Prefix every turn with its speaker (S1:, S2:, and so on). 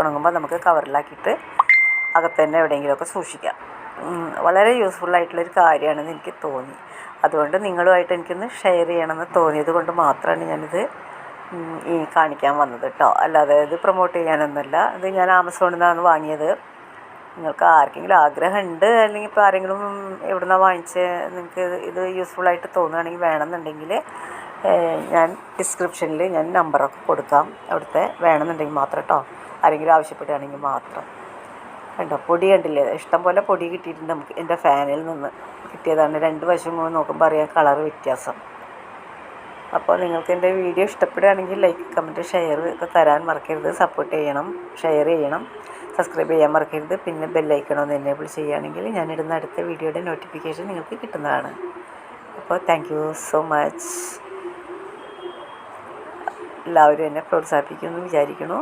S1: ഉണങ്ങുമ്പോൾ നമുക്ക് കവറിലാക്കിയിട്ട് അകത്ത് തന്നെ എവിടെയെങ്കിലുമൊക്കെ സൂക്ഷിക്കാം. വളരെ യൂസ്ഫുൾ ആയിട്ടുള്ളൊരു കാര്യമാണെന്ന് എനിക്ക് തോന്നി. അതുകൊണ്ട് നിങ്ങളുമായിട്ട് എനിക്കൊന്ന് ഷെയർ ചെയ്യണമെന്ന് തോന്നിയത് കൊണ്ട് മാത്രമാണ് ഞാനിത് ഈ കാണിക്കാൻ വന്നത് കേട്ടോ. അല്ലാതെ ഇത് പ്രൊമോട്ട് ചെയ്യാനൊന്നുമല്ല. ഇത് ഞാൻ ആമസോണിൽ നിന്നാണ് വാങ്ങിയത്. നിങ്ങൾക്ക് ആർക്കെങ്കിലും ആഗ്രഹമുണ്ട് അല്ലെങ്കിൽ ഇപ്പോൾ ആരെങ്കിലും എവിടുന്നാണ് വാങ്ങിച്ച് നിങ്ങൾക്ക് ഇത് യൂസ്ഫുള്ളായിട്ട് തോന്നുകയാണെങ്കിൽ വേണമെന്നുണ്ടെങ്കിൽ ഞാൻ ഡിസ്ക്രിപ്ഷനിൽ ഞാൻ നമ്പറൊക്കെ കൊടുക്കാം. അവിടുത്തെ വേണമെന്നുണ്ടെങ്കിൽ മാത്രം കേട്ടോ ആരെങ്കിലും ആവശ്യപ്പെടുകയാണെങ്കിൽ മാത്രം. കണ്ടോ? പൊടി കണ്ടില്ലേ? ഇഷ്ടം പോലെ പൊടി കിട്ടിയിട്ടുണ്ട് നമുക്ക് എന്റെ ഫാനിൽ നിന്ന്. കിട്ടിയതാണ്. രണ്ട് വശം കൂടെ നോക്കുമ്പോൾ അറിയാം കളർ വ്യത്യാസം. അപ്പോൾ നിങ്ങൾക്ക് എന്റെ വീഡിയോ ഇഷ്ടപ്പെടുകയാണെങ്കിൽ ലൈക്ക് കമന്റ് ഷെയർ ഒക്കെ തരാൻ മറക്കരുത്. സപ്പോർട്ട് ചെയ്യണം. ഷെയർ ചെയ്യണം. സബ്സ്ക്രൈബ് ചെയ്യാൻ മറക്കരുത്. പിന്നെ ബെല്ലൈക്കണം ഒന്ന് എനേബിൾ ചെയ്യുകയാണെങ്കിൽ ഞാനിടുന്ന അടുത്ത വീഡിയോയുടെ നോട്ടിഫിക്കേഷൻ നിങ്ങൾക്ക് കിട്ടുന്നതാണ്. അപ്പോൾ താങ്ക് യു സോ മച്ച് എല്ലാവരും എന്നെ പ്രോത്സാഹിപ്പിക്കുമെന്ന് വിചാരിക്കുന്നു.